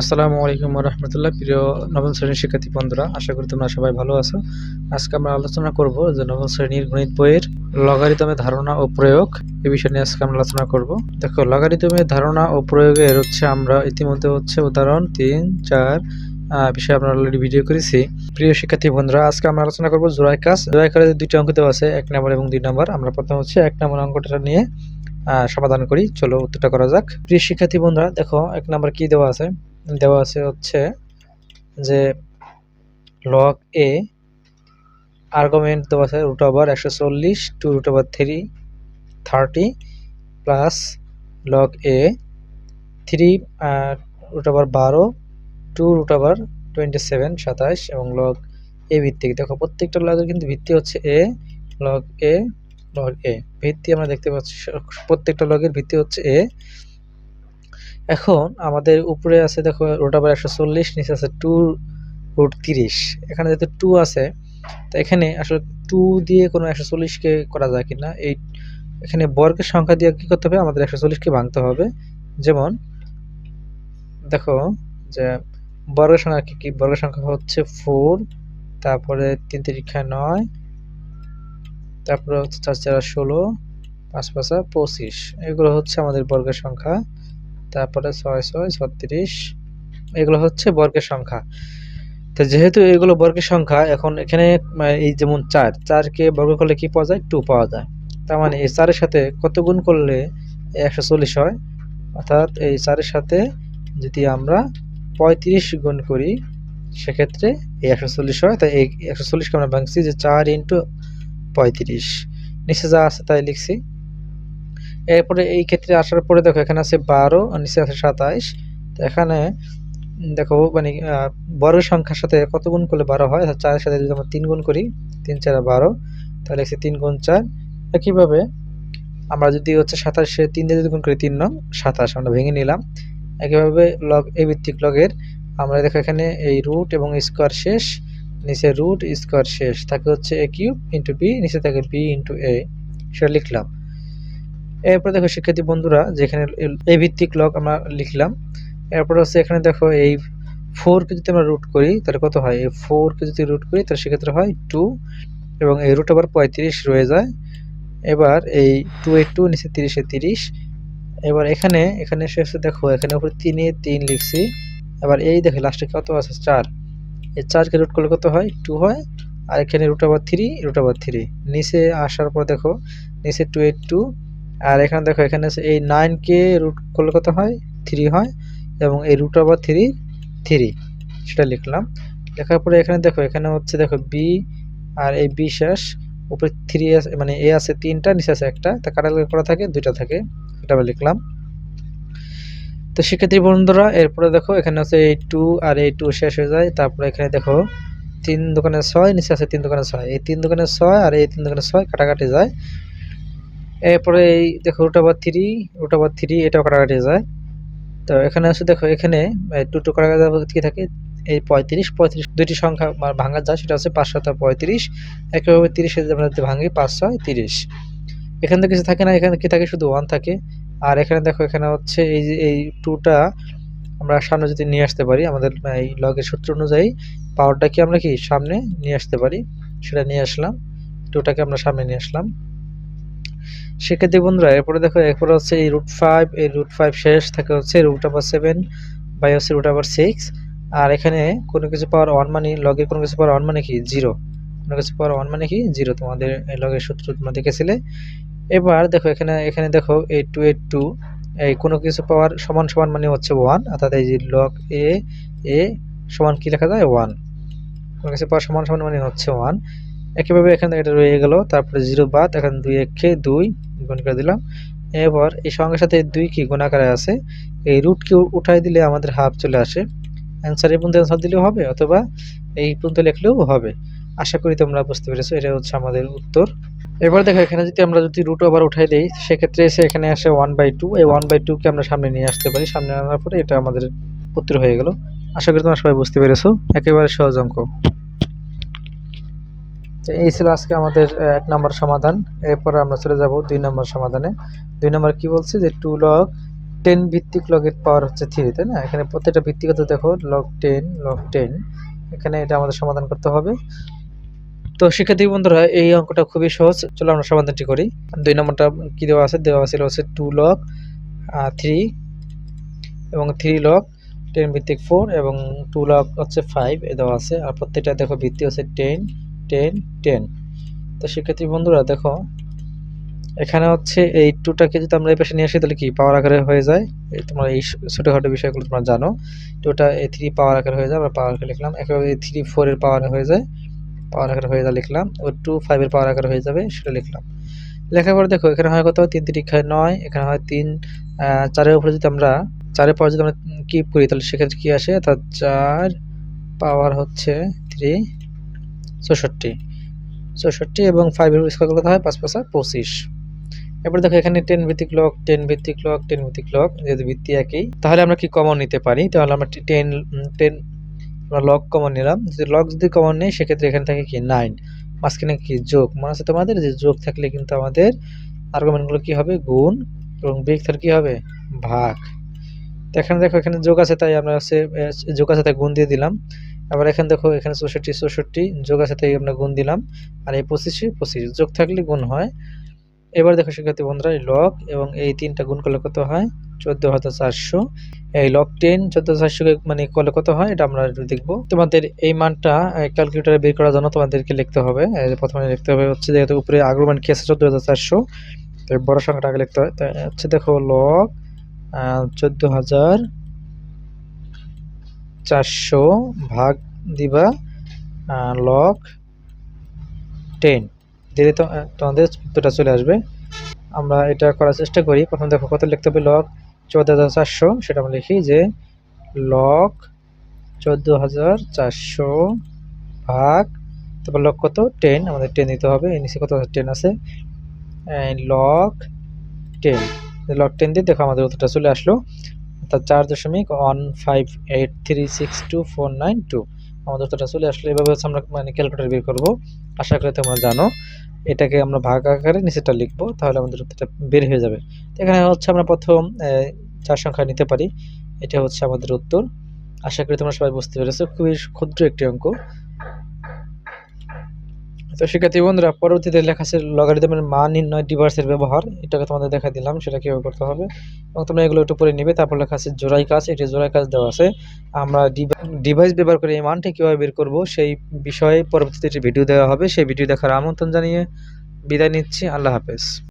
আসসালামু আলাইকুম রহমতুল্লাহ। প্রিয় নবম শ্রেণির শিক্ষার্থী বন্ধুরা, আশা করি তোমরা সবাই ভালো আছো। আজকে আমরা আলোচনা করব যে নবম শ্রেণির গণিত বইয়ের লগারিতমের ধারণা ও প্রয়োগ। এ বিষয় নিয়ে আজকে আমরা আলোচনা করব। দেখো লগারিতমের ধারণা ও প্রয়োগের হচ্ছে আমরা ইতিমধ্যে হচ্ছে উদাহরণ তিন, চার বিষয়ে আমরা অলরেডি ভিডিও করেছি। প্রিয় শিক্ষার্থী বন্ধুরা, আজকে আমরা আলোচনা করব জোড়াই কাজ জোড়াই কাজের দুইটি অঙ্ক দেওয়া আছে, এক নম্বর এবং দুই নম্বর, আমরা প্রথম হচ্ছে এক নম্বর অঙ্কটা নিয়ে সমাধান করি। চলো উত্তরটা করা যাক। প্রিয় শিক্ষার্থী বন্ধুরা, দেখো, এক নম্বর কি দেওয়া আছে? দেওয়া আছে হচ্ছে যে লগ এ আর্গুমেন্ট দেওয়া আছে রুট ওভার একশো চল্লিশ two root over three thirty plus log এ থ্রি রুট ওভার বারো two root over twenty seven সাতাশ এবং লগ এ ভিত্তিক। দেখো, প্রত্যেকটা লগের কিন্তু ভিত্তি হচ্ছে এ লগ এ লগ এ ভিত্তি আমরা দেখতে পাচ্ছি, প্রত্যেকটা লগের ভিত্তি হচ্ছে এ এখন আমাদের উপরে আছে দেখো রুট ওভার একশো চল্লিশ, নিচে আছে টু রুট তিরিশ। এখানে যেহেতু টু আছে, তো এখানে আসলে টু দিয়ে কোনো একশো চল্লিশকে করা যায় কিনা? এই এখানে বর্গের সংখ্যা দিয়ে কী করতে হবে? আমাদের একশো চল্লিশকে ভাঙতে হবে। যেমন দেখো যে বর্গের সংখ্যা কি কি? বর্গের সংখ্যা হচ্ছে ফোর তারপরে তিন তিরিক্ষা নয়, তারপরে হচ্ছে চার চার ষোলো, পাঁচ পাঁচা পঁচিশ। এগুলো হচ্ছে আমাদের বর্গের সংখ্যা। তারপরে ছয় ছয়, ছত্রিশ, এগুলো হচ্ছে বর্গের সংখ্যা। তো যেহেতু এগুলো বর্গের সংখ্যা, এখন এখানে এই যেমন চার, চারকে বর্গ করলে কি পাওয়া যায়? টু পাওয়া যায়। তার মানে এই চারের সাথে কত গুণ করলে একশো চল্লিশ হয়? অর্থাৎ এই চারের সাথে যদি আমরা পঁয়ত্রিশ গুণ করি, সেক্ষেত্রে এই একশো চল্লিশ হয়। তাই এই একশো চল্লিশকে আমরা ভাঙছি যে চার ইন্টু পঁয়ত্রিশ। নিচে যা আছে তাই লিখছি। এরপরে এই ক্ষেত্রে আসার পরে দেখো, এখানে আছে বারো নিচে আছে সাতাইশ। তো এখানে দেখো মানে বর্গের সংখ্যার সাথে কত গুণ করলে বারো হয়? চারের সাথে যদি আমরা তিন গুণ করি, তিন চার বারো, তাহলে লিখছি তিন গুণ চার। একইভাবে আমরা যদি হচ্ছে সাতাশে তিন দিয়ে যদি গুণ করি, তিন নং সাতাশ, আমরা ভেঙে নিলাম। একইভাবে লগ এ ভিত্তিক লগের আমরা দেখো এখানে এই রুট এবং স্কোয়ার শেষ, নিচে রুট স্কোয়ার শেষ। থাকে হচ্ছে এ কিউব ইন্টু বি নিচে থাকে বি ইন্টু এ সেটা লিখলাম। এরপর দেখো শিক্ষার্থী বন্ধুরা, যেখানে এ ভিত্তিক লগ আমরা লিখলাম। এরপর হচ্ছে এখানে দেখো এই ফোরকে যদি আমরা রুট করি, তাহলে কত হয়? এই ফোরকে যদি রুট করি, তাহলে সেক্ষেত্রে হয় টু এবং এই রুট আবার পঁয়ত্রিশ রয়ে যায়। এবার এই টু এ টু নিচে তিরিশে তিরিশ। এবার এখানে এখানে এসে এসে দেখো, এখানে উপরে তিনে তিন লিখছি। এবার এই দেখো লাস্টে কত আছে? চার। এই চারকে রুট করলে কত হয়? টু হয়। আর এখানে রুট আবার থ্রি রুট আবার থ্রি নিচে আসার পর দেখো, নিচে টু এইট টু আর এখানে দেখো, এখানে এই নাইনকে রুট করলে কত হয়? থ্রি হয় এবং এই রুট আবার থ্রি থ্রি সেটা লিখলাম। লেখার পরে এখানে দেখো, এখানে হচ্ছে দেখো বি আর এই বি শেষ, উপরে থ্রি মানে এ আছে তিনটা, নিচে আছে একটা, তা কাটাকাটি করা থাকে, দুইটা থাকে, এটা আমরা লিখলাম। তো শিক্ষার্থী বন্ধুরা, এরপরে দেখো, এখানে আছে এই টু আর এই টু শেষ হয়ে যায়, তারপরে এখানে দেখো, তিন দোকানে ছয়, নিচে আছে তিন দোকানে ছয়। এই তিন দোকানে ছয় আর এই তিন দোকানে ছয় কাটাকাটি যায়। এরপরে এই দেখো রুট আবার থ্রি রুট আবার থ্রি এটাও কাটাকাটি যায়। তো এখানে আছে দেখো, এখানে টু টু কাটাকাটি কি থাকে? এই পঁয়ত্রিশ পঁয়ত্রিশ, দুইটি সংখ্যা ভাঙা যায় সেটা হচ্ছে পাঁচ, সাত পঁয়ত্রিশ। একইভাবে তিরিশে আমরা যদি ভাঙি পাঁচ, ছয়, তিরিশ। এখানে তো কিছু থাকে না, এখানে কি থাকে? শুধু ওয়ান থাকে। আর এখানে দেখো, এখানে হচ্ছে এই যে, এই টুটা আমরা সামনে যদি নিয়ে আসতে পারি, আমাদের এই লগের সূত্র অনুযায়ী পাওয়ারটা কি আমরা কি সামনে নিয়ে আসতে পারি? সেটা নিয়ে আসলাম। টুটাকে আমরা সামনে নিয়ে আসলাম। শিক্ষার্থী বন্ধুরা, এরপরে দেখো, এরপরে হচ্ছে এই রুট ফাইভ এই রুট ফাইভ শেষ, থাকে হচ্ছে রুট আবার সেভেন বাই হচ্ছে রুট আবার সিক্স আর এখানে কোনো কিছু পাওয়ার ওয়ান মানে লগের কোনো কিছু পাওয়ার ওয়ান মানে কি? জিরো কোনো কিছু পাওয়ার ওয়ান মানে কি? জিরো তোমাদের লগের সূত্র তোমরা দেখেছিলে। এবার দেখো, এখানে এখানে দেখো এই টু এইট টু এই কোনো কিছু পাওয়ার সমান সমান মানে হচ্ছে ওয়ান অর্থাৎ এই যে লগ এ এ সমান কি লেখা যায়? ওয়ান কোনো কিছু পাওয়ার সমান সমান মানে হচ্ছে ওয়ান একইভাবে এখানে এটা রয়ে গেল, তারপরে জিরো বাদ, এখানে দুই এক একে দুই গুণ করে দিলাম। এবার এই সঙ্গে সাথে দুই কি গুণাকারে আছে, এই রুটকে উঠাই দিলে আমাদের হাফ চলে আসে। অ্যান্সার এই পর্যন্ত অ্যান্সার দিলেও হবে অথবা এই পর্যন্ত লিখলেও হবে। আশা করি তোমরা বুঝতে পেরেছ এটা হচ্ছে আমাদের উত্তর। এবার দেখো, এখানে যদি আমরা যদি রুট আবার উঠাই দিই, সেক্ষেত্রে এসে এখানে আসে ওয়ান বাই টু এই ওয়ান বাই টুকে আমরা সামনে নিয়ে আসতে পারি। সামনে আনার পরে এটা আমাদের উত্তর হয়ে গেল। আশা করি তোমরা সবাই বুঝতে পেরেছ। একেবারে সহজ অঙ্ক। তো এই ছিল আজকে আমাদের এক নম্বর সমাধান। এরপর আমরা চলে যাব দুই নম্বর সমাধানে। দুই নম্বর কি বলছে যে টু লগ টেন ভিত্তিক লগের পাওয়ার হচ্ছে থ্রি তাই না? এখানে প্রত্যেকটা ভিত্তিগত দেখো লগ টেন লগ টেন এখানে এটা আমাদের সমাধান করতে হবে। তো শিক্ষার্থী বন্ধুরা, এই অঙ্কটা খুবই সহজ। চলো আমরা সমাধানটি করি। দুই নম্বরটা কী দেওয়া আছে? দেওয়া ছিল হচ্ছে টু লগ থ্রি এবং থ্রি লগ টেন ভিত্তিক ফোর এবং টু লগ হচ্ছে ফাইভ এ দেওয়া আছে। আর প্রত্যেকটা দেখো ভিত্তি হচ্ছে টেন টেন টেন তো শিক্ষার্থী বন্ধুরা দেখো, এখানে হচ্ছে এই টুটাকে যদি আমরা এই পাশে নিয়ে আসি, তাহলে কি? পাওয়ার আকারে হয়ে যায়। এই তোমরা এই ছোটোখাটো বিষয়গুলো তোমরা জানো। টুটা এই থ্রি পাওয়ার আকারে হয়ে যায়, আমরা পাওয়ার আকারে লিখলাম। একেবারে এই থ্রি ফোরের পাওয়ার হয়ে যায় পাওয়ার আকারে হয়ে যায় লিখলাম। ও টু ফাইভের পাওয়ার আকারে হয়ে যাবে, সেটা লিখলাম। লেখার পরে দেখো, এখানে হয় কত? তিন তিরিক্ষায় নয়, এখানে হয় তিন চারের উপরে যদি আমরা চারের পর যদি আমরা কিপ করি, তাহলে সেক্ষেত্রে কি আসে? অর্থাৎ চার পাওয়ার হচ্ছে থ্রি চৌষট্টি। চৌষট্টি এবং ফাইভের স্কোয়ার কত হয়? পাঁচ পাঁচা পঁচিশ। এবার দেখো এখানে টেন ভিত্তিক লক টেন ভিত্তিক লক টেন ভিত্তিক লক যেহেতু ভিত্তি একই, তাহলে আমরা কি কমন নিতে পারি? তাহলে আমরা টেন টেন আমরা লক কমন নিলাম। যদি লক যদি কমন নেই, সেক্ষেত্রে এখানে থাকে কি? নাইন মাঝখানে কি? যোগ। মনে আছে তোমাদের যে যোগ থাকলে কিন্তু আমাদের আর্গুমেন্টগুলো কি হবে? গুণ এবং বিগ থাকলে কি হবে? ভাগ। তো এখানে দেখো এখানে যোগ আছে, তাই আমরা হচ্ছে যোগ আছে, তাই গুণ দিয়ে দিলাম। আবার এখানে দেখো, এখানে চৌষট্টি চৌষট্টি, যোগ আছে, তাই আমরা গুণ দিলাম। আর এই পঁচিশে পঁচিশ, যোগ থাকলে গুণ হয়। এবার দেখো, শিক্ষার্থী বন্ধুরা, এই লগ এবং এই তিনটা গুণ করলে কত হয়? চোদ্দ হাজার চারশো। এই লক টেন চোদ্দ চারশো মানে করলে কত হয়? এটা আমরা দেখব। তোমাদের এই মানটা ক্যালকুলেটারে বের করার জন্য তোমাদেরকে লিখতে হবে। প্রথমে লিখতে হবে হচ্ছে যেহেতু উপরে আগ্রমান কি আছে? চোদ্দ হাজার চারশো। তো বড় সংখ্যাটা আগে লিখতে হয়। হচ্ছে দেখো লক চোদ্দ হাজার চারশো ভাগ দিবা লগ টেন দিলে তোমাদের উত্তরটা চলে আসবে। আমরা এটা করার চেষ্টা করি। প্রথম দেখো কত লিখতে হবে লগ চোদ্দ হাজার চারশো। সেটা আমরা লিখি যে লগ চোদ্দ হাজার চারশো ভাগ, তারপর লগ কত? টেন আমাদের টেন দিতে হবে। এই নিচে কত টেন আছে। লগ টেন লগ টেন দিয়ে দেখো আমাদের উত্তরটা চলে আসলো। অর্থাৎ চার দশমিক one five eight three six two four nine two. আমাদের উত্তরটা চলে আসলে, এভাবে হচ্ছে আমরা মানে ক্যালকুলেটার বের করব। আশা করি তোমরা জানো, এটাকে আমরা ভাগ আকারে নিচেটা লিখব, তাহলে আমাদের উত্তরটা বের হয়ে যাবে। এখানে হচ্ছে আমরা প্রথম চার সংখ্যা নিতে পারি। এটা হচ্ছে আমাদের উত্তর। আশা করি তোমরা সবাই বুঝতে পেরেছ, খুবই ক্ষুদ্র একটি অঙ্ক। তো শিক্ষার্থী বন্ধুরা, পরবর্তীতে লেখা আছে লগারিদমের মান নির্ণয় ডিভার্সের ব্যবহার। এটাকে তোমাদের দেখা দিলাম, সেটা কীভাবে করতে হবে। এবং তোমরা এগুলো একটু পরে নেবে, তারপর লেখা আছে জোড়াই কাজ, এটি জোড়াই কাজ দেওয়া আছে। আমরা ডিভাইস ব্যবহার করে এই মানটি কীভাবে বের করব, সেই বিষয়ে পরবর্তীতে একটি ভিডিও দেওয়া হবে। সেই ভিডিও দেখার আমন্ত্রণ জানিয়ে বিদায় নিচ্ছি, আল্লাহ হাফেজ।